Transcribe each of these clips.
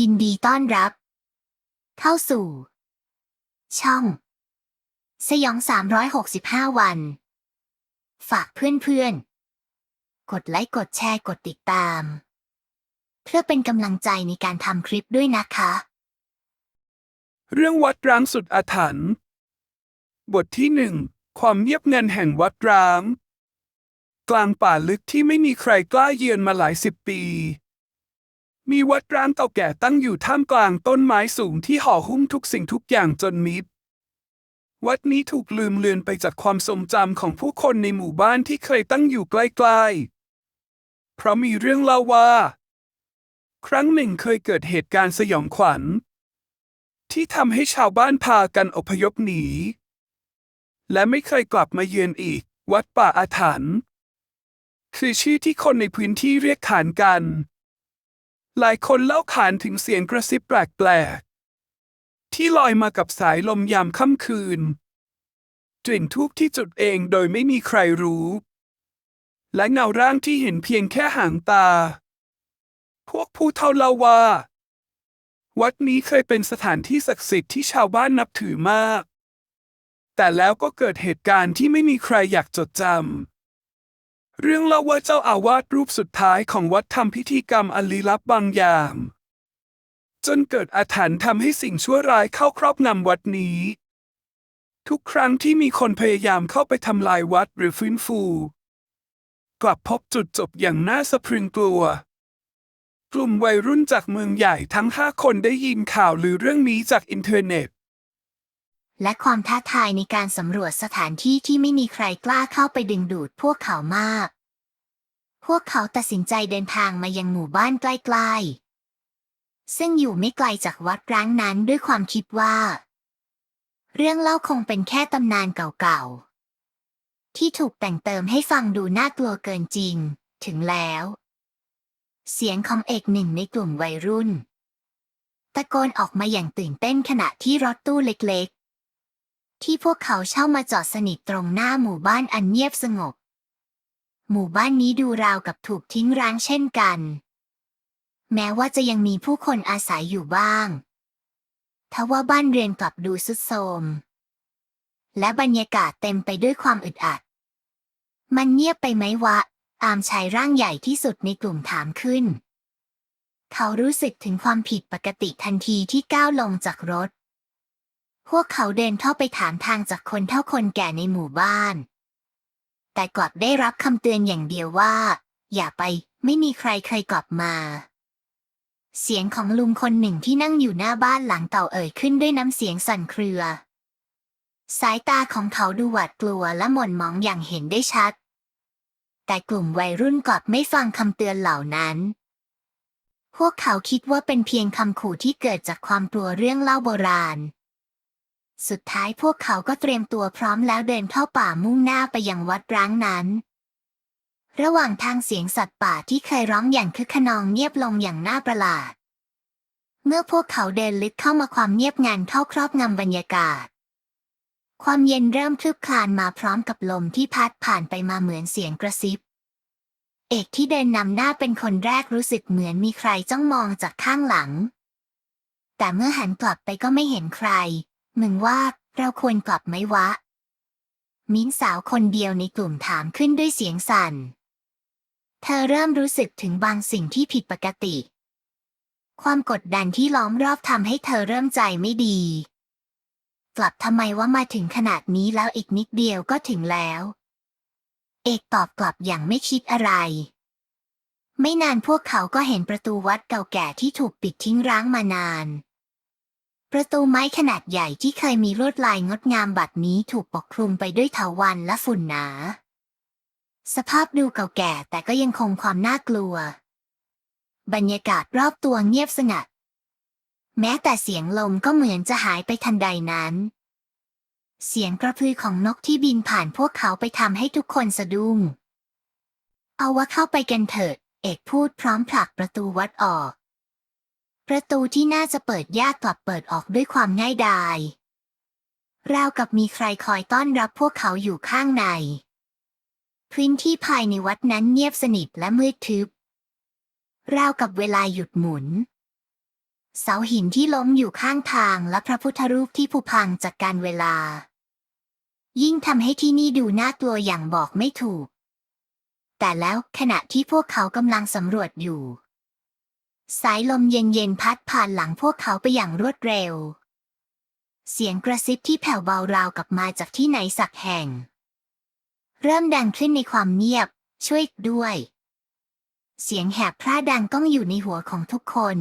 ยินดีต้อนรับ เข้าสู่ ช่อง สยอง 365 วัน ฝากเพื่อนๆ กดไลค์กดแชร์กดติดตาม เพื่อเป็นกำลังใจในการทำคลิปด้วยนะคะ เรื่องวัดร้างสุดอาถรรพ์บทที่หนึ่งความเงียบเงันแห่งวัดร้าง กลางป่าลึกที่ไม่มีใครกล้าเยือนมาหลายสิบปี มีวัดร้างเก่าแก่ตั้งอยู่ท่ามกลางต้นไม้สูงที่ห่อหุ้มทุกสิ่งทุกอย่างจนมิด วัดนี้ถูกลืมเลือนไปจากความทรงจำของผู้คนในหมู่บ้านที่เคยตั้งอยู่ใกล้ๆ เพราะมีเรื่องเล่าว่า ครั้งหนึ่งเคยเกิดเหตุการณ์สยองขวัญ ที่ทำให้ชาวบ้านพากันอพยพหนี และไม่เคยกลับมาเยือนอีก วัดป่าอาถรรพ์คือชื่อที่คนในพื้นที่เรียกขานกัน หลายคนเล่าขานถึงเสียงกระซิบแปลกๆ ที่ลอยมากับสายลมยามค่ำคืน กลิ่นทูบที่จุดเองโดยไม่มีใครรู้ และเงาร่างที่เห็นเพียงแค่หางตา พวกผู้เฒ่าเล่าว่า วัดนี้เคยเป็นสถานที่ศักดิ์สิทธิ์ที่ชาวบ้านนับถือมาก แต่แล้วก็เกิดเหตุการณ์ที่ไม่มีใครอยากจดจำ เรื่องเล่าว่าเจ้าอาวาสรูปสุดท้ายของวัดทำพิธีกรรมอันลี้ลับบางอย่าง จนเกิดอาถรรพ์ทำให้สิ่งชั่วร้ายเข้าครอบงำวัดนี้ ทุกครั้งที่มีคนพยายามเข้าไปทำลายวัดหรือฟื้นฟู กลับพบจุดจบอย่างน่าสะพรึงกลัว กลุ่มวัยรุ่นจากเมืองใหญ่ทั้งห้าคนได้ยินข่าวหรือเรื่องนี้จากอินเทอร์เน็ต และความท้าทายในการสำรวจสถานที่ที่ไม่มีใครกล้าเข้าไปดึงดูดพวกเขามาก พวกเขาตัดสินใจเดินทางมายังหมู่บ้านใกล้ ๆ ซึ่งอยู่ไม่ไกลจากวัดร้างนั้นด้วยความคิดว่า เรื่องเล่าคงเป็นแค่ตำนานเก่าๆ ที่ถูกแต่งเติมให้ฟังดูน่ากลัวเกินจริง ถึงแล้ว เสียงของเอกหนึ่งในกลุ่มวัยรุ่น ตะโกนออกมาอย่างตื่นเต้นขณะที่รถตู้เล็กๆ ที่พวกเขาเช่ามาจอดสนิทตรงหน้าหมู่บ้านอันเงียบสงบ หมู่บ้านนี้ดูราวกับถูกทิ้งร้างเช่นกัน แม้ว่าจะยังมีผู้คนอาศัยอยู่บ้าง ทว่าบ้านเรือนกลับดูสุดโทมและบรรยากาศเต็มไปด้วยความอึดอัด มันเงียบไปไหมวะ อามชายร่างใหญ่ที่สุดในกลุ่มถามขึ้น เขารู้สึกถึงความผิดปกติทันทีที่ก้าวลงจากรถ พวกเขาเดินเข้าไปถามทางจากคนเท่าคนแก่ในหมู่บ้าน แต่กลับได้รับคำเตือนอย่างเดียวว่า อย่าไปไม่มีใครเคยกลับมา เสียงของลุงคนหนึ่งที่นั่งอยู่หน้าบ้านหลังเต่าเอ่ยขึ้นด้วยน้ำเสียงสั่นเครือ สายตาของเขาดูหวาดกลัวและหม่นมองอย่างเห็นได้ชัด แต่กลุ่มวัยรุ่นกลับไม่ฟังคำเตือนเหล่านั้นพวกเขาคิดว่าเป็นเพียงคำขู่ที่เกิดจากความกลัวเรื่องเล่าโบราณ สุดท้ายพวกเขาก็เตรียมตัวพร้อมแล้วเดินเข้าป่ามุ่งหน้าไปยังวัดร้างนั้น ระหว่างทางเสียงสัตว์ป่าที่เคยร้องอย่างคึกขนองเงียบลงอย่างน่าประหลาด เมื่อพวกเขาเดินลึกเข้ามาความเงียบงันเข้าครอบงำบรรยากาศ ความเย็นเริ่มคลืบคลานมาพร้อมกับลมที่พัดผ่านไปมาเหมือนเสียงกระซิบ เอกที่เดินนำหน้าเป็นคนแรกรู้สึกเหมือนมีใครจ้องมองจากข้างหลัง แต่เมื่อหันกลับไปก็ไม่เห็นใคร มึงว่าเราควรกลับไหมวะ มิ้นสาวคนเดียวในกลุ่มถามขึ้นด้วยเสียงสั่น เธอเริ่มรู้สึกถึงบางสิ่งที่ผิดปกติ ความกดดันที่ล้อมรอบทำให้เธอเริ่มใจไม่ดี กลับทำไมว่ามาถึงขนาดนี้แล้วอีกนิดเดียวก็ถึงแล้ว เอกตอบกลับอย่างไม่คิดอะไร ไม่นานพวกเขาก็เห็นประตูวัดเก่าแก่ที่ถูกปิดทิ้งร้างมานาน ประตูไม้ขนาดใหญ่ที่เคยมีลวดลายงดงามบัดนี้ถูกปกคลุมไปด้วยเถาวัลย์และฝุ่นหนา สภาพดูเก่าแก่แต่ก็ยังคงความน่ากลัว บรรยากาศรอบตัวเงียบสงัด แม้แต่เสียงลมก็เหมือนจะหายไปทันใดนั้น เสียงกระพือของนกที่บินผ่านพวกเขาไปทำให้ทุกคนสะดุ้ง เอาว่าเข้าไปกันเถิด เอกพูดพร้อมผลักประตูวัดออก ประตูที่น่าจะเปิดยากกลับเปิดออกด้วยความง่ายดายราวกับมีใครคอยต้อนรับพวกเขาอยู่ข้างใน พื้นที่ภายในวัดนั้นเงียบสนิทและมืดทึบ ราวกับเวลาหยุดหมุน เสาหินที่ล้มอยู่ข้างทางและพระพุทธรูปที่ผุพังจากการเวลา ยิ่งทำให้ที่นี่ดูน่ากลัวอย่างบอกไม่ถูก แต่แล้วขณะที่พวกเขากำลังสำรวจอยู่ สายลมเย็นๆพัดผ่านหลังพวกเขาไปอย่างรวดเร็ว เสียงกระซิบที่แผ่วเบาราวกับมาจากที่ไหนสักแห่ง เริ่มดังขึ้นในความเงียบ ช่วยด้วย เสียงแหบพร่าดังก้องอยู่ในหัวของทุกคน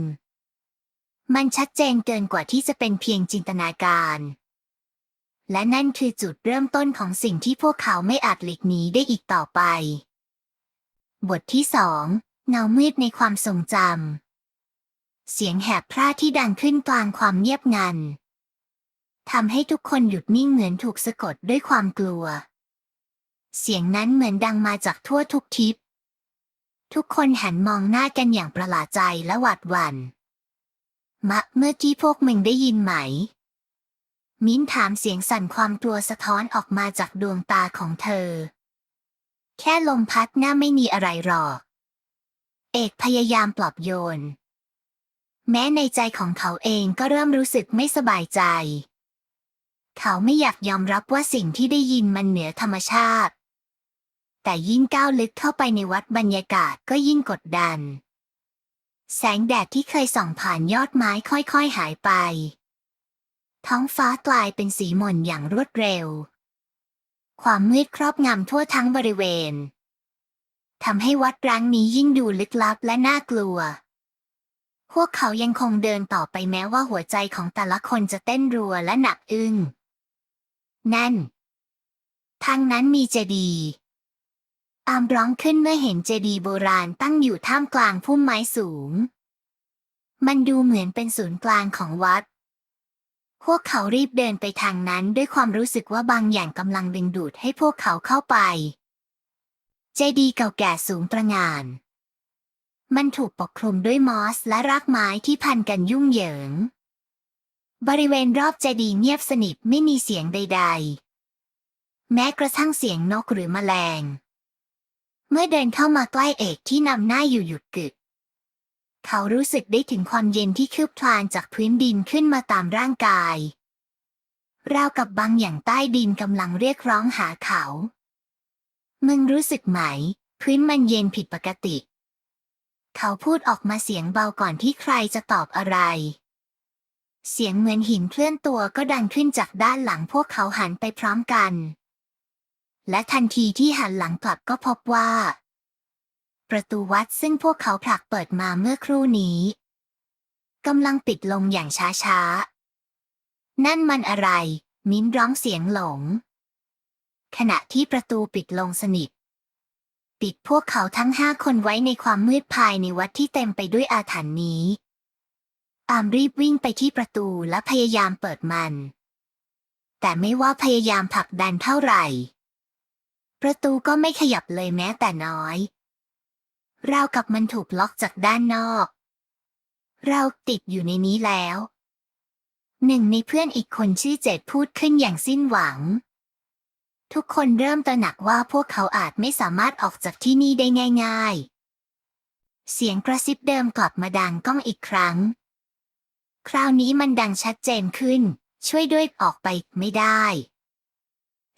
มันชัดเจนเกินกว่าที่จะเป็นเพียงจินตนาการ และนั่นคือจุดเริ่มต้นของสิ่งที่พวกเขาไม่อาจหลีกหนีได้อีกต่อไป บทที่สองเงามืดในความทรงจำ เสียงแหบพร่าที่ดังขึ้นกลางความเงียบงันทำให้ทุกคนหยุดนิ่งเหมือนถูกสะกดด้วยความกลัว เสียงนั้นเหมือนดังมาจากทั่วทุกทิศทุกคนหันมองหน้ากันอย่างประหลาดใจและหวาดหวัน่น มะเมื่อกี้พวกมึงได้ยินไหม มิ้นถามเสียงสั่นความกลัวสะท้อนออกมาจากดวงตาของเธอ แค่ลมพัดหน้าไม่มีอะไรหรอก เอกพยายามปลอบโยน แม้ในใจของเขาเองก็เริ่มรู้สึกไม่สบายใจ เขาไม่อยากยอมรับว่าสิ่งที่ได้ยินมันเหนือธรรมชาติ แต่ยิ่งก้าวลึกเข้าไปในวัดบรรยากาศก็ยิ่งกดดัน แสงแดดที่เคยส่องผ่านยอดไม้ค่อยๆหายไป ท้องฟ้ากลายเป็นสีหม่นอย่างรวดเร็ว ความมืดครอบงำทั่วทั้งบริเวณทำให้วัดร้างนี้ยิ่งดูลึกลับและน่ากลัว พวกเขายังคงเดินต่อไปแม้ว่าหัวใจของแต่ละคนจะเต้นรัวและหนักอึ้ง นั่น ทางนั้นมีเจดีย์อามร้องขึ้นเมื่อเห็นเจดีย์โบราณตั้งอยู่ท่ามกลางพุ่มไม้สูง มันดูเหมือนเป็นศูนย์กลางของวัด พวกเขารีบเดินไปทางนั้นด้วยความรู้สึกว่าบางอย่างกำลังดึงดูดให้พวกเขาเข้าไป เจดีย์เก่าแก่สูงตระหง่าน มันถูกปกคลุมด้วยมอสและรากไม้ที่พันกันยุ่งเหยิง บริเวณรอบเจดีย์เงียบสนิทไม่มีเสียงใด ๆ แม้กระทั่งเสียงนกหรือแมลง เมื่อเดินเข้ามาใกล้เอกที่นำหน้าอยู่หยุดกึก เขารู้สึกได้ถึงความเย็นที่คืบคลานจากพื้นดินขึ้นมาตามร่างกาย ราวกับบางอย่างใต้ดินกำลังเรียกร้องหาเขา มึงรู้สึกไหม พื้นมันเย็นผิดปกติ เขาพูดออกมาเสียงเบาก่อนที่ใครจะตอบอะไร เสียงเหมือนหินเคลื่อนตัวก็ดังขึ้นจากด้านหลังพวกเขาหันไปพร้อมกัน และทันทีที่หันหลังกลับก็พบว่า ประตูวัดซึ่งพวกเขาผลักเปิดมาเมื่อครู่นี้กำลังปิดลงอย่างช้าๆ นั่นมันอะไร มิ้นร้องเสียงหลง ขณะที่ประตูปิดลงสนิท ปิดพวกเขาทั้งห้าคนไว้ในความมืดภายในวัดที่เต็มไปด้วยอาถรรพ์นี้อามรีบวิ่งไปที่ประตูและพยายามเปิดมัน แต่ไม่ว่าพยายามผลักดันเท่าไหร่ ประตูก็ไม่ขยับเลยแม้แต่น้อย ราวกับมันถูกล็อกจากด้านนอก เราติดอยู่ในนี้แล้ว หนึ่งในเพื่อนอีกคนชื่อเจดพูดขึ้นอย่างสิ้นหวัง ทุกคนเริ่มตระหนักว่าพวกเขาอาจไม่สามารถออกจากที่นี่ได้ง่าย ๆ เสียงกระซิบเดิมกลับมาดังก้องอีกครั้ง คราวนี้มันดังชัดเจนขึ้น ช่วยด้วยออกไปไม่ได้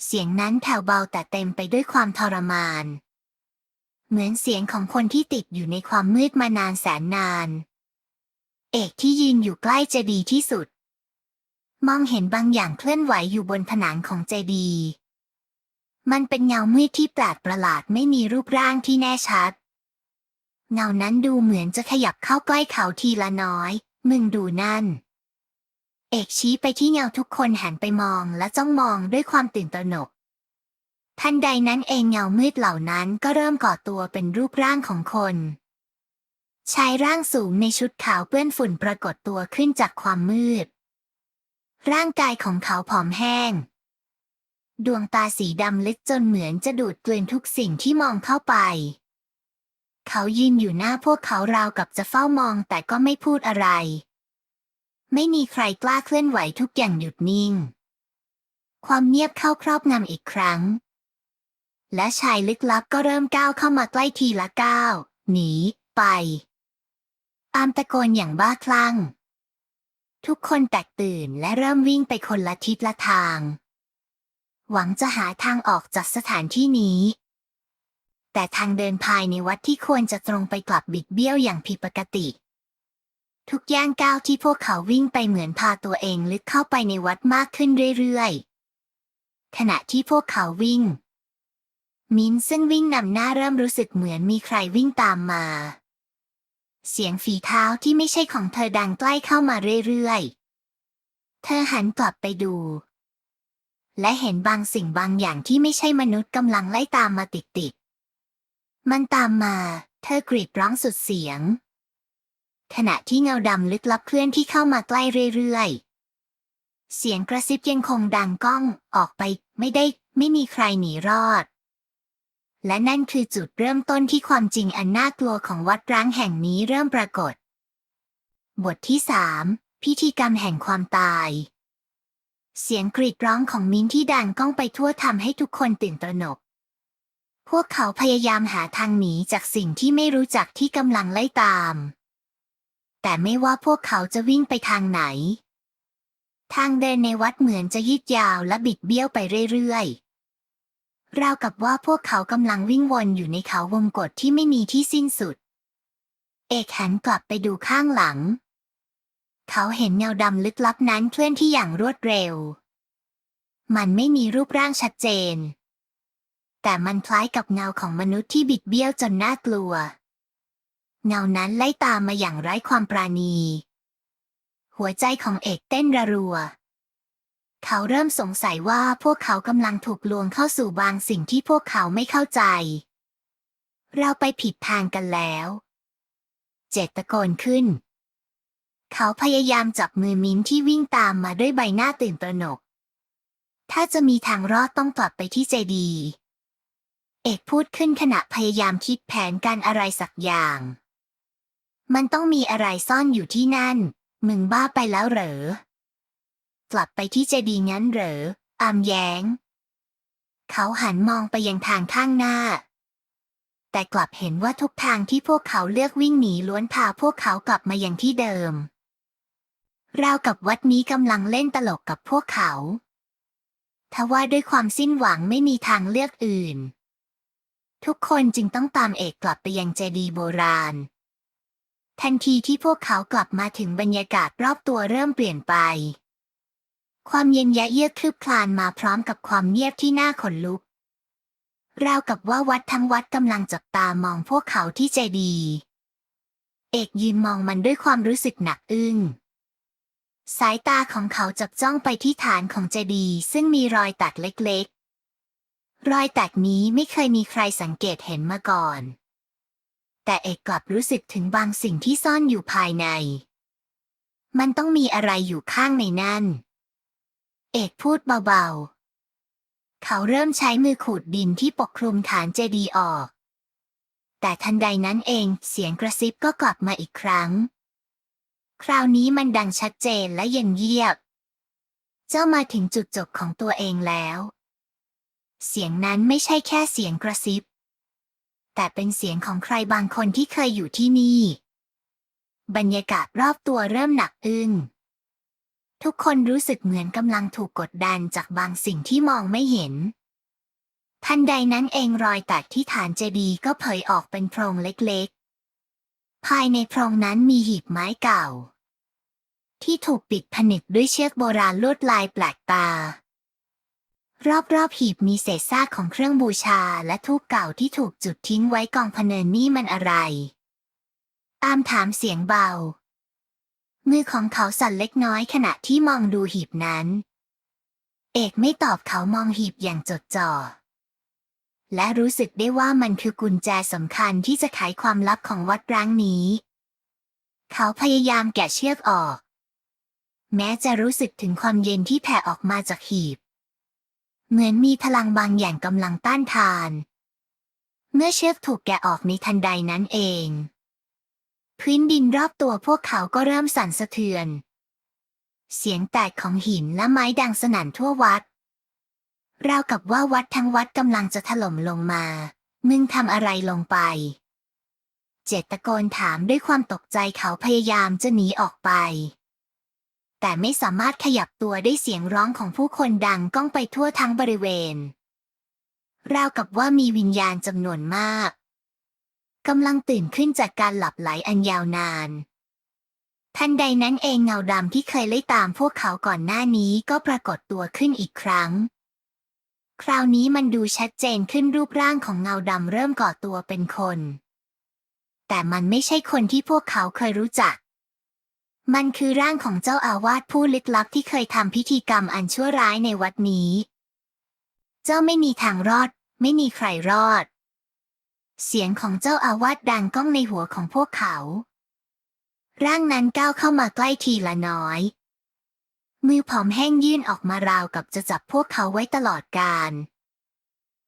เสียงนั้นแผ่วเบาแต่เต็มไปด้วยความทรมาน เหมือนเสียงของคนที่ติดอยู่ในความมืดมานานแสนนาน เอกที่ยืนอยู่ใกล้เจดีที่สุด มองเห็นบางอย่างเคลื่อนไหวอยู่บนผนังของเจดีย์ มันเป็นเงามืดที่แปลกประหลาดไม่มีรูปร่างที่แน่ชัด เงานั้นดูเหมือนจะขยับเข้าใกล้เขาทีละน้อย มึงดูนั่น เอกชี้ไปที่เงาทุกคนหันไปมองและจ้องมองด้วยความตื่นตระหนก ทันใดนั้นเองเงามืดเหล่านั้นก็เริ่มก่อตัวเป็นรูปร่างของคนชายร่างสูงในชุดขาวเปื้อนฝุ่นปรากฏตัวขึ้นจากความมืด ร่างกายของเขาผอมแห้ง ดวงตาสีดำลึกจนเหมือนจะดูดกลืนทุกสิ่งที่มองเข้าไป เขายืนอยู่หน้าพวกเขาราวกับจะเฝ้ามองแต่ก็ไม่พูดอะไร ไม่มีใครกล้าเคลื่อนไหวทุกอย่างหยุดนิ่ง ความเงียบเข้าครอบงำอีกครั้ง และชายลึกลับก็เริ่มก้าวเข้ามาใกล้ทีละก้าวหนี ไป อามตะโกนอย่างบ้าคลั่ง ทุกคนแตกตื่นและเริ่มวิ่งไปคนละทิศละทาง หวังจะหาทางออกจากสถานที่นี้ แต่ทางเดินภายในวัดที่ควรจะตรงไปกลับบิดเบี้ยวอย่างผิดปกติ ทุกย่างก้าวที่พวกเขาวิ่งไปเหมือนพาตัวเองลึกเข้าไปในวัดมากขึ้นเรื่อยๆ ขณะที่พวกเขาวิ่ง มินซึ่งวิ่งนำหน้าเริ่มรู้สึกเหมือนมีใครวิ่งตามมา เสียงฝีเท้าที่ไม่ใช่ของเธอดังใกล้เข้ามาเรื่อยๆ เธอหันกลับไปดู และเห็นบางสิ่งบางอย่างที่ไม่ใช่มนุษย์กำลังไล่ตามมาติดๆ มันตามมา เธอกรีดร้องสุดเสียง ขณะที่เงาดำลึกลับเคลื่อนที่เข้ามาใกล้เรื่อยๆ เสียงกระซิบยังคงดังก้องออกไปไม่ได้ไม่มีใครหนีรอด และนั่นคือจุดเริ่มต้นที่ความจริงอันน่ากลัวของวัดร้างแห่งนี้เริ่มปรากฏ บทที่สามพิธีกรรมแห่งความตาย เสียงกรีดร้องของมิ้นที่ดังก้องไปทั่วทำให้ทุกคนตื่นตระหนก พวกเขาพยายามหาทางหนีจากสิ่งที่ไม่รู้จักที่กำลังไล่ตาม แต่ไม่ว่าพวกเขาจะวิ่งไปทางไหน ทางเดินในวัดเหมือนจะยืดยาวและบิดเบี้ยวไปเรื่อยๆ ราวกับว่าพวกเขากำลังวิ่งวนอยู่ในเขาวงกฏที่ไม่มีที่สิ้นสุด เอกหันกลับไปดูข้างหลัง เขาเห็นเงาดำลึกลับนั้นเคลื่อนที่อย่างรวดเร็ว มันไม่มีรูปร่างชัดเจน แต่มันคล้ายกับเงาของมนุษย์ที่บิดเบี้ยวจนน่ากลัว เงานั้นไล่ตามมาอย่างไร้ความปราณี หัวใจของเอกเต้นระรัว เขาเริ่มสงสัยว่าพวกเขากำลังถูกลวงเข้าสู่บางสิ่งที่พวกเขาไม่เข้าใจ เราไปผิดทางกันแล้ว เจตตะโกนขึ้น เขาพยายามจับมือมิ้นที่วิ่งตามมาด้วยใบหน้าตื่นตระหนก ถ้าจะมีทางรอดต้องกลับไปที่เจดี เอกพูดขึ้นขณะพยายามคิดแผนการอะไรสักอย่าง มันต้องมีอะไรซ่อนอยู่ที่นั่น มึงบ้าไปแล้วเหรอ กลับไปที่เจดีงั้นเหรอ อามแย้ง เขาหันมองไปยังทางข้างหน้าแต่กลับเห็นว่าทุกทางที่พวกเขาเลือกวิ่งหนีล้วนพาพวกเขากลับมายังที่เดิม ราวกับวัดนี้กำลังเล่นตลกกับพวกเขา ทว่าด้วยความสิ้นหวังไม่มีทางเลือกอื่น ทุกคนจึงต้องตามเอกกลับไปยังเจดีย์โบราณ ทันทีที่พวกเขากลับมาถึงบรรยากาศรอบตัวเริ่มเปลี่ยนไป ความเย็นยะเยือกคืบคลานมาพร้อมกับความเงียบที่น่าขนลุก ราวกับว่าวัดทั้งวัดกำลังจับตามองพวกเขาที่เจดีย์เอกยืนมองมันด้วยความรู้สึกหนักอึ้ง สายตาของเขาจับจ้องไปที่ฐานของเจดีย์ซึ่งมีรอยตัดเล็กๆ รอยตัดนี้ไม่เคยมีใครสังเกตเห็นมาก่อน แต่เอกกลับรู้สึกถึงบางสิ่งที่ซ่อนอยู่ภายใน มันต้องมีอะไรอยู่ข้างในนั่น เอกพูดเบาๆ เขาเริ่มใช้มือขูดดินที่ปกคลุมฐานเจดีย์ออก แต่ทันใดนั้นเองเสียงกระซิบก็กลับมาอีกครั้ง คราวนี้มันดังชัดเจนและเย็นเยียบ เจ้ามาถึงจุดจบของตัวเองแล้ว เสียงนั้นไม่ใช่แค่เสียงกระซิบ แต่เป็นเสียงของใครบางคนที่เคยอยู่ที่นี่ บรรยากาศรอบตัวเริ่มหนักอึ้งทุกคนรู้สึกเหมือนกำลังถูกกดดันจากบางสิ่งที่มองไม่เห็น ทันใดนั้นเองรอยตัดที่ฐานเจดีย์ก็เผยออกเป็นโพรงเล็ก ภายในโพรงนั้นมีหีบไม้เก่า ที่ถูกปิดผนึกด้วยเชือกโบราณลวดลายแปลกตา รอบๆหีบมีเศษซากของเครื่องบูชาและทูบเก่าที่ถูกจุดทิ้งไว้กองพเนินนี่มันอะไร ตามถามเสียงเบา มือของเขาสั่นเล็กน้อยขณะที่มองดูหีบนั้น เอกไม่ตอบเขามองหีบอย่างจดจ่อ และรู้สึกได้ว่ามันคือกุญแจสำคัญที่จะไขความลับของวัดร้างนี้ เขาพยายามแกะเชือกออก แม้จะรู้สึกถึงความเย็นที่แผ่ออกมาจากหีบ เหมือนมีพลังบางอย่างกำลังต้านทาน เมื่อเชือกถูกแกะออกในทันใดนั้นเอง พื้นดินรอบตัวพวกเขาก็เริ่มสั่นสะเทือน เสียงแตกของหินและไม้ดังสนั่นทั่ววัด ราวกับว่าวัดทั้งวัดกำลังจะถล่มลงมา มึงทำอะไรลงไป เจตตะโกนถามด้วยความตกใจเขาพยายามจะหนีออกไป แต่ไม่สามารถขยับตัวได้เสียงร้องของผู้คนดังก้องไปทั่วทั้งบริเวณ ราวกับว่ามีวิญญาณจำนวนมากกำลังตื่นขึ้นจากการหลับไหลอันยาวนาน ทันใดนั้นเองเงาดำที่เคยไล่ตามพวกเขาก่อนหน้านี้ก็ปรากฏตัวขึ้นอีกครั้ง คราวนี้มันดูชัดเจนขึ้นรูปร่างของเงาดำเริ่มก่อตัวเป็นคน แต่มันไม่ใช่คนที่พวกเขาเคยรู้จัก มันคือร่างของเจ้าอาวาสผู้ลึกลับที่เคยทำพิธีกรรมอันชั่วร้ายในวัดนี้ เจ้าไม่มีทางรอด ไม่มีใครรอด เสียงของเจ้าอาวาสดังก้องในหัวของพวกเขา ร่างนั้นก้าวเข้ามาใกล้ทีละน้อย มือผอมแห้งยื่นออกมาราวกับจะจับพวกเขาไว้ตลอดกาล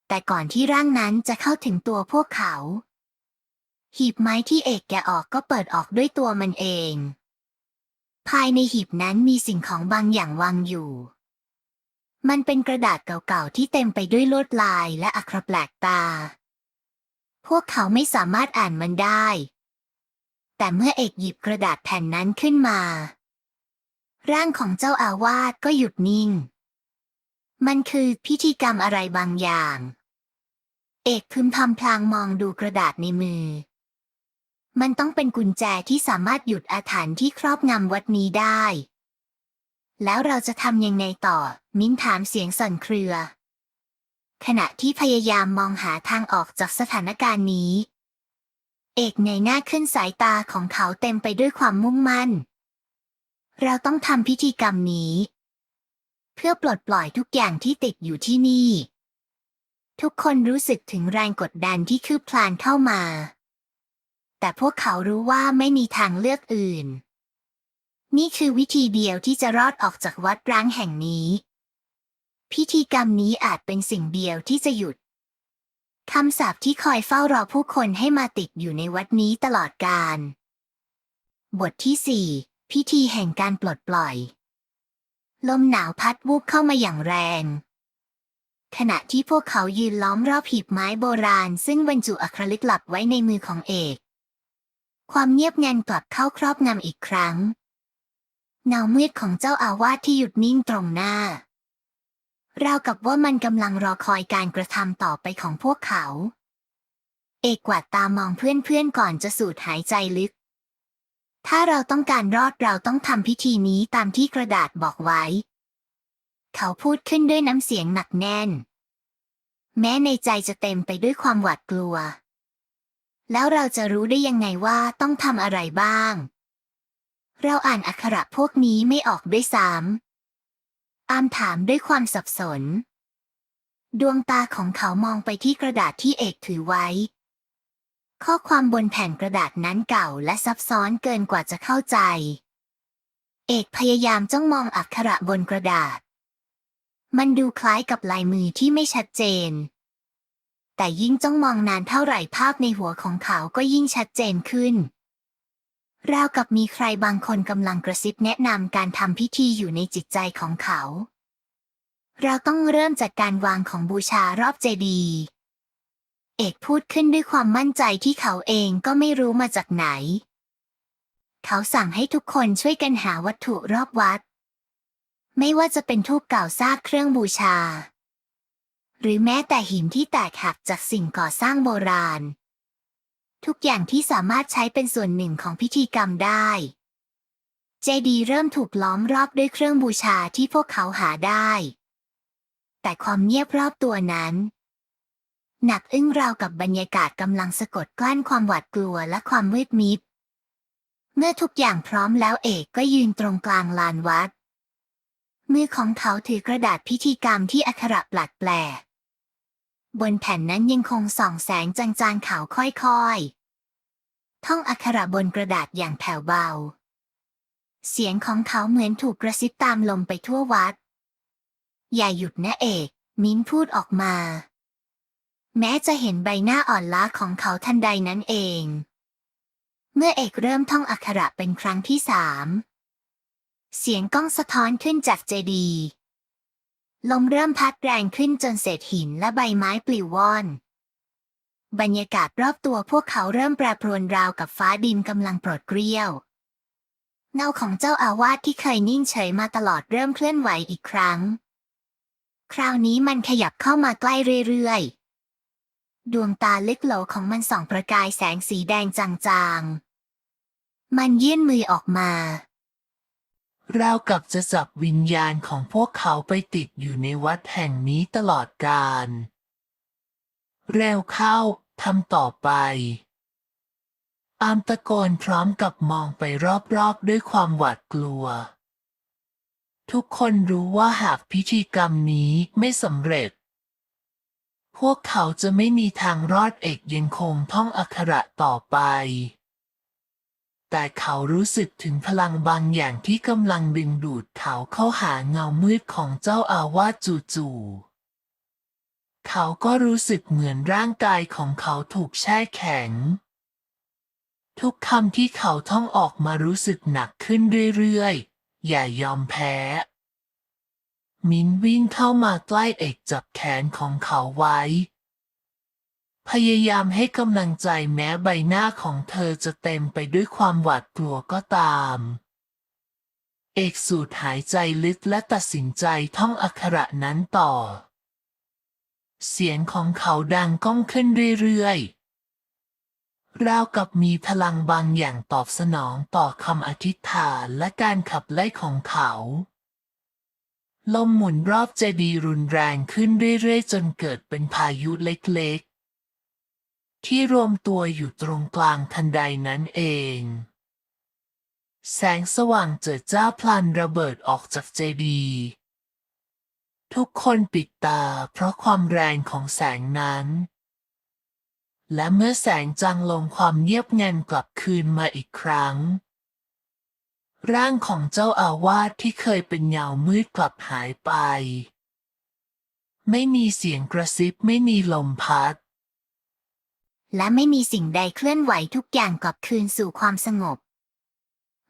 แต่ก่อนที่ร่างนั้นจะเข้าถึงตัวพวกเขา หีบไม้ที่เอกแกะออกก็เปิดออกด้วยตัวมันเอง ภายในหีบนั้นมีสิ่งของบางอย่างวางอยู่ มันเป็นกระดาษเก่าๆที่เต็มไปด้วยลวดลายและอักขระแปลกตา พวกเขาไม่สามารถอ่านมันได้ แต่เมื่อเอกหยิบกระดาษแผ่นนั้นขึ้นมา ร่างของเจ้าอาวาสก็หยุดนิ่ง มันคือพิธีกรรมอะไรบางอย่าง เอกพึมพำพลางมองดูกระดาษในมือ มันต้องเป็นกุญแจที่สามารถหยุดอาถรรพ์ที่ครอบงำวัดนี้ได้ แล้วเราจะทำยังไงต่อ มิ้นถามเสียงสั่นเครือ ขณะที่พยายามมองหาทางออกจากสถานการณ์นี้ เอกในหน้าขึ้นสายตาของเขาเต็มไปด้วยความมุ่งมั่น เราต้องทำพิธีกรรมนี้ เพื่อปลดปล่อยทุกอย่างที่ติดอยู่ที่นี่ ทุกคนรู้สึกถึงแรงกดดันที่คืบคลานเข้ามา แต่พวกเขารู้ว่าไม่มีทางเลือกอื่น นี่คือวิธีเดียวที่จะรอดออกจากวัดร้างแห่งนี้ พิธีกรรมนี้อาจเป็นสิ่งเดียวที่จะหยุดคำสาปที่คอยเฝ้ารอผู้คนให้มาติดอยู่ในวัดนี้ตลอดกาลบทที่สี่ พิธีแห่งการปลดปล่อย ลมหนาวพัดวูบเข้ามาอย่างแรง ขณะที่พวกเขายืนล้อมรอบหีบไม้โบราณ ซึ่งบรรจุอัครลึกลับไว้ในมือของเอก ความเงียบงันกลับเข้าครอบงำอีกครั้งเงามืดของเจ้าอาวาสที่หยุดนิ่งตรงหน้า ราวกับว่ามันกำลังรอคอยการกระทำต่อไปของพวกเขา เอกกวาดตามองเพื่อนๆก่อนจะสูดหายใจลึก ถ้าเราต้องการรอดเราต้องทำพิธีนี้ตามที่กระดาษบอกไว้ เขาพูดขึ้นด้วยน้ำเสียงหนักแน่น แม้ในใจจะเต็มไปด้วยความหวาดกลัว แล้วเราจะรู้ได้ยังไงว่าต้องทำอะไรบ้าง เราอ่านอักขระพวกนี้ไม่ออกด้วยซ้ำอามถามด้วยความสับสน ดวงตาของเขามองไปที่กระดาษที่เอกถือไว้ ข้อความบนแผ่นกระดาษนั้นเก่าและซับซ้อนเกินกว่าจะเข้าใจ เอกพยายามจ้องมองอักขระบนกระดาษ มันดูคล้ายกับลายมือที่ไม่ชัดเจน แต่ยิ่งจ้องมองนานเท่าไหร่ภาพในหัวของเขาก็ยิ่งชัดเจนขึ้น ราวกับมีใครบางคนกำลังกระซิบแนะนำการทำพิธีอยู่ในจิตใจของเขา เราต้องเริ่มจากการวางของบูชารอบเจดีย์ เอกพูดขึ้นด้วยความมั่นใจที่เขาเองก็ไม่รู้มาจากไหน เขาสั่งให้ทุกคนช่วยกันหาวัตถุรอบวัด ไม่ว่าจะเป็นทูปเก่าซากเครื่องบูชา หรือแม้แต่หินที่แตกหักจากสิ่งก่อสร้างโบราณ ทุกอย่างที่สามารถใช้เป็นส่วนหนึ่งของพิธีกรรมได้ เจดีเริ่มถูกล้อมรอบด้วยเครื่องบูชาที่พวกเขาหาได้ แต่ความเงียบรอบตัวนั้น หนักอึ้งราวกับบรรยากาศกำลังสะกดกลั้นความหวาดกลัวและความมืดมิด เมื่อทุกอย่างพร้อมแล้วเอกก็ยืนตรงกลางลานวัด มือของเขาถือกระดาษพิธีกรรมที่อักขระแปลกๆบนแผ่นนั้นยังคงส่องแสงจางๆขาวค่อยๆ ท่องอักขระบนกระดาษอย่างแผ่วเบา เสียงของเขาเหมือนถูกกระซิบตามลมไปทั่ววัด อย่าหยุดนะเอก มิ้นพูดออกมา แม้จะเห็นใบหน้าอ่อนล้าของเขาทันใดนั้นเอง เมื่อเอกเริ่มท่องอักขระเป็นครั้งที่สามเสียงก้องสะท้อนขึ้นจากเจดีย์ลมเริ่มพัดแรงขึ้นจนเศษหินและใบไม้ปลิวว่อน บรรยากาศรอบตัวพวกเขาเริ่มแปรปรวนราวกับฟ้าดินกำลังโปรดเกรี้ยว เงาของเจ้าอาวาสที่เคยนิ่งเฉยมาตลอดเริ่มเคลื่อนไหวอีกครั้ง คราวนี้มันขยับเข้ามาใกล้เรื่อยๆ ดวงตาลึกโหลของมันส่องประกายแสงสีแดงจางๆ มันยื่นมือออกมา ราวกับจะจับวิญญาณของพวกเขาไปติดอยู่ในวัดแห่งนี้ตลอดกาลเร็วเข้าทำต่อไป อามตะโกนพร้อมกับมองไปรอบๆด้วยความหวาดกลัว ทุกคนรู้ว่าหากพิธีกรรมนี้ไม่สำเร็จ พวกเขาจะไม่มีทางรอดเอกยังคงท่องอักขระต่อไป แต่เขารู้สึกถึงพลังบางอย่างที่กำลังดึงดูดเขาเข้าหาเงามืดของเจ้าอาวาสจู่ๆเขาก็รู้สึกเหมือนร่างกายของเขาถูกแช่แข็ง ทุกคำที่เขาท่องออกมารู้สึกหนักขึ้นเรื่อยๆ อย่ายอมแพ้ มินวิ่งเข้ามาใกล้เอกจับแขนของเขาไว้ พยายามให้กำลังใจแม้ใบหน้าของเธอจะเต็มไปด้วยความหวาดกลัวก็ตาม เอกสูดหายใจลึกและตัดสินใจท่องอักขระนั้นต่อ เสียงของเขาดังก้องขึ้นเรื่อยๆ ราวกับมีพลังบางอย่างตอบสนองต่อคำอธิษฐานและการขับไล่ของเขา ลมหมุนรอบเจดีย์รุนแรงขึ้นเรื่อยๆ จนเกิดเป็นพายุเล็กๆ ที่รวมตัวอยู่ตรงกลางทันใดนั้นเอง แสงสว่างเจิดจ้าพลันระเบิดออกจากเจดีย์ทุกคนปิดตาเพราะความแรงของแสงนั้น และเมื่อแสงจางลงความเงียบงันกลับคืนมาอีกครั้ง ร่างของเจ้าอาวาสที่เคยเป็นเงามืดกลับหายไป ไม่มีเสียงกระซิบไม่มีลมพัด และไม่มีสิ่งใดเคลื่อนไหวทุกอย่างกลับคืนสู่ความสงบ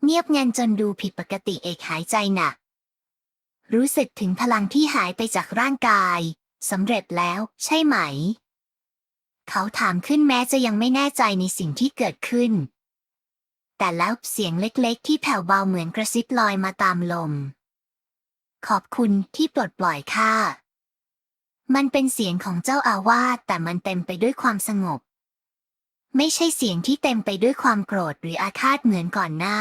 เงียบงันจนดูผิดปกติเอกหายใจหนัก รู้สึกถึงพลังที่หายไปจากร่างกายสำเร็จแล้วใช่ไหม เขาถามขึ้นแม้จะยังไม่แน่ใจในสิ่งที่เกิดขึ้น แต่แล้วเสียงเล็กๆ ที่แผ่วเบาเหมือนกระซิบลอยมาตามลม ขอบคุณที่ปลดปล่อยข้า มันเป็นเสียงของเจ้าอาวาสแต่มันเต็มไปด้วยความสงบ ไม่ใช่เสียงที่เต็มไปด้วยความโกรธหรืออาฆาตเหมือนก่อนหน้า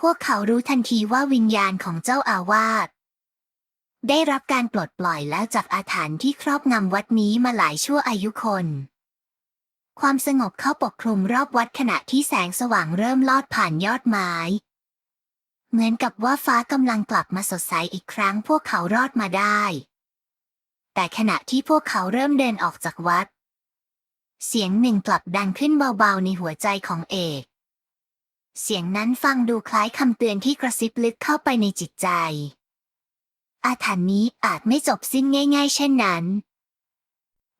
พวกเขารู้ทันทีว่าวิญญาณของเจ้าอาวาสได้รับการปลดปล่อยแล้วจากอาถรรพ์ที่ครอบงำวัดนี้มาหลายชั่วอายุคน ความสงบเข้าปกคลุมรอบวัดขณะที่แสงสว่างเริ่มลอดผ่านยอดไม้ เหมือนกับว่าฟ้ากำลังกลับมาสดใสอีกครั้งพวกเขารอดมาได้ แต่ขณะที่พวกเขาเริ่มเดินออกจากวัด เสียงหนึ่งกลับดังขึ้นเบาๆในหัวใจของเอก เสียงนั้นฟังดูคล้ายคำเตือนที่กระซิบลึกเข้าไปในจิตใจ อาถรรพ์นี้อาจไม่จบสิ้นง่าย ๆ เช่นนั้น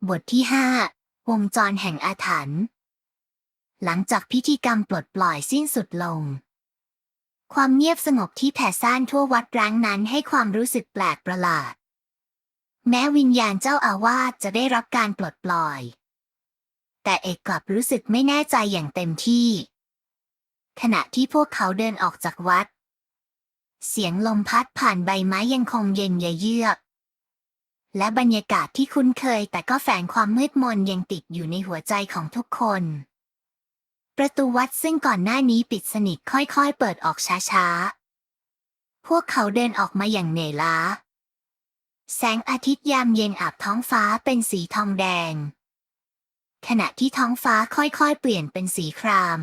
บทที่ห้า วงจรแห่งอาถรรพ์หลังจากพิธีกรรมปลดปล่อยสิ้นสุดลง ความเงียบสงบที่แผ่ซ่านทั่ววัดร้างนั้นให้ความรู้สึกแปลกประหลาด แม้วิญญาณเจ้าอาวาสจะได้รับการปลดปล่อย แต่เอกกลับรู้สึกไม่แน่ใจอย่างเต็มที่ ขณะที่พวกเขาเดินออกจากวัด เสียงลมพัดผ่านใบไม้ยังคงเย็นเยือก และบรรยากาศที่คุ้นเคยแต่ก็แฝงความมืดมนยังติดอยู่ในหัวใจของทุกคน ประตูวัดซึ่งก่อนหน้านี้ปิดสนิทค่อยๆ เปิดออกช้าๆ พวกเขาเดินออกมาอย่างเหนื่อยล้า แสงอาทิตย์ยามเย็นอาบท้องฟ้าเป็นสีทองแดง ขณะที่ท้องฟ้าค่อยๆ เปลี่ยนเป็นสีคราม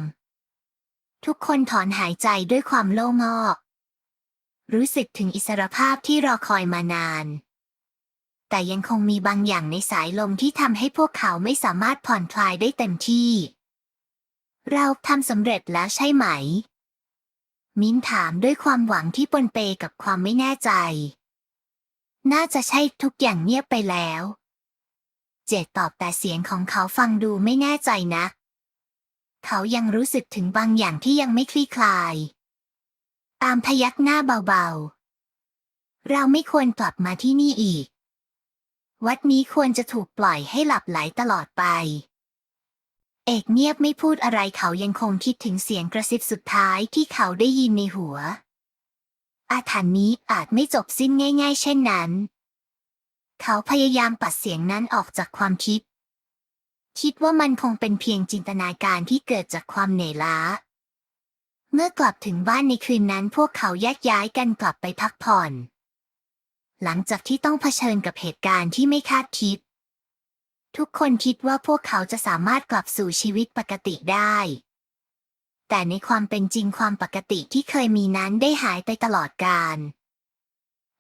ทุกคนถอนหายใจด้วยความโล่งอก รู้สึกถึงอิสรภาพที่รอคอยมานาน แต่ยังคงมีบางอย่างในสายลมที่ทำให้พวกเขาไม่สามารถผ่อนคลายได้เต็มที่ เราทำสำเร็จแล้วใช่ไหม มิ้นถามด้วยความหวังที่ปนเปกับความไม่แน่ใจ น่าจะใช่ทุกอย่างเงียบไปแล้ว เจดตอบแต่เสียงของเขาฟังดูไม่แน่ใจนะเขายังรู้สึกถึงบางอย่างที่ยังไม่คลี่คลาย ตามพยักหน้าเบาๆ เราไม่ควรกลับมาที่นี่อีก วัดนี้ควรจะถูกปล่อยให้หลับไหลตลอดไป เอกเงียบไม่พูดอะไรเขายังคงคิดถึงเสียงกระซิบสุดท้ายที่เขาได้ยินในหัว อาถรรพ์นี้อาจไม่จบสิ้นง่าย ๆ เช่นนั้น เขาพยายามปัดเสียงนั้นออกจากความคิด คิดว่ามันคงเป็นเพียงจินตนาการที่เกิดจากความเหนื่อยล้า เมื่อกลับถึงบ้านในคืนนั้นพวกเขาแยกย้ายกันกลับไปพักผ่อน หลังจากที่ต้องเผชิญกับเหตุการณ์ที่ไม่คาดคิด ทุกคนคิดว่าพวกเขาจะสามารถกลับสู่ชีวิตปกติได้ แต่ในความเป็นจริงความปกติที่เคยมีนั้นได้หายไปตลอดกาล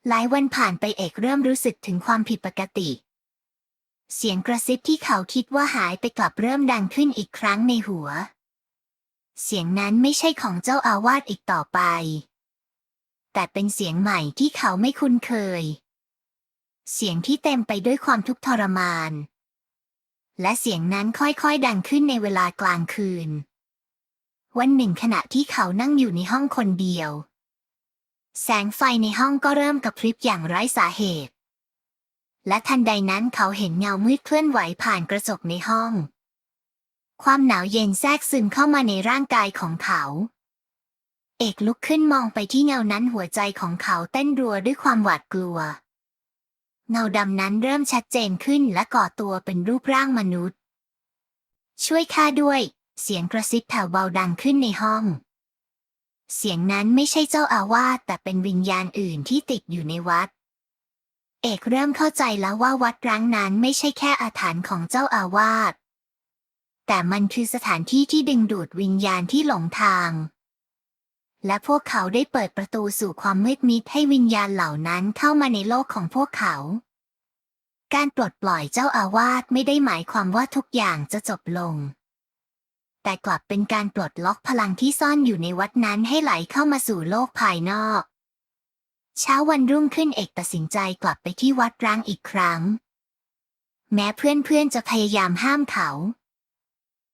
หลายวันผ่านไปเอกเริ่มรู้สึกถึงความผิดปกติ เสียงกระซิบที่เขาคิดว่าหายไปกลับเริ่มดังขึ้นอีกครั้งในหัว เสียงนั้นไม่ใช่ของเจ้าอาวาสอีกต่อไป แต่เป็นเสียงใหม่ที่เขาไม่คุ้นเคย เสียงที่เต็มไปด้วยความทุกข์ทรมาน และเสียงนั้นค่อยๆดังขึ้นในเวลากลางคืน วันหนึ่งขณะที่เขานั่งอยู่ในห้องคนเดียว แสงไฟในห้องก็เริ่มกระพริบอย่างไร้สาเหตุ และทันใดนั้นเขาเห็นเงามืดเคลื่อนไหวผ่านกระจกในห้อง ความหนาวเย็นแทรกซึมเข้ามาในร่างกายของเขา เอกลุกขึ้นมองไปที่เงานั้นหัวใจของเขาเต้นรัวด้วยความหวาดกลัว เงาดำนั้นเริ่มชัดเจนขึ้นและก่อตัวเป็นรูปร่างมนุษย์ ช่วยข้าด้วย เสียงกระซิบแผ่วเบาดังขึ้นในห้อง เสียงนั้นไม่ใช่เจ้าอาวาสแต่เป็นวิญญาณอื่นที่ติดอยู่ในวัด เอกเริ่มเข้าใจแล้วว่าวัดร้างนั้นไม่ใช่แค่อาถรรพ์ของเจ้าอาวาสแต่มันคือสถานที่ที่ดึงดูดวิญญาณที่หลงทาง และพวกเขาได้เปิดประตูสู่ความมืดมิดให้วิญญาณเหล่านั้นเข้ามาในโลกของพวกเขา การปลดปล่อยเจ้าอาวาสไม่ได้หมายความว่าทุกอย่างจะจบลง แต่กลับเป็นการปลดล็อกพลังที่ซ่อนอยู่ในวัดนั้นให้ไหลเข้ามาสู่โลกภายนอก เช้าวันรุ่งขึ้นเอกตัดสินใจกลับไปที่วัดร้างอีกครั้ง แม้เพื่อนๆจะพยายามห้ามเขา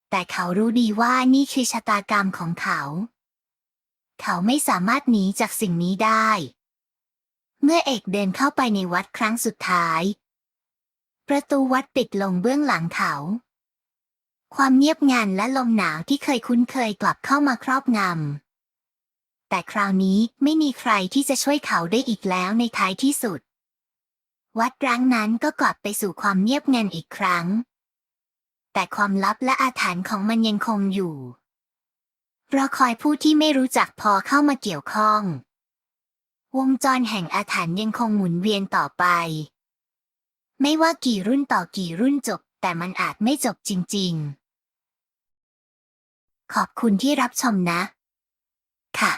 แต่เขารู้ดีว่านี่คือชะตากรรมของเขา เขาไม่สามารถหนีจากสิ่งนี้ได้ เมื่อเอกเดินเข้าไปในวัดครั้งสุดท้าย ประตูวัดปิดลงเบื้องหลังเขา ความเงียบงันและลมหนาวที่เคยคุ้นเคยกลับเข้ามาครอบงำ แต่คราวนี้ไม่มีใครที่จะช่วยเขาได้อีกแล้วในท้ายที่สุด วัดร้างนั้นก็กลับไปสู่ความเงียบงันอีกครั้ง แต่ความลับและอาถรรพ์ของมันยังคงอยู่ รอคอยผู้ที่ไม่รู้จักพอเข้ามาเกี่ยวข้อง วงจรแห่งอาถรรพ์ยังคงหมุนเวียนต่อไป ไม่ว่ากี่รุ่นต่อกี่รุ่นจบ แต่มันอาจไม่จบจริง ๆ ขอบคุณที่รับชมนะ ค่ะ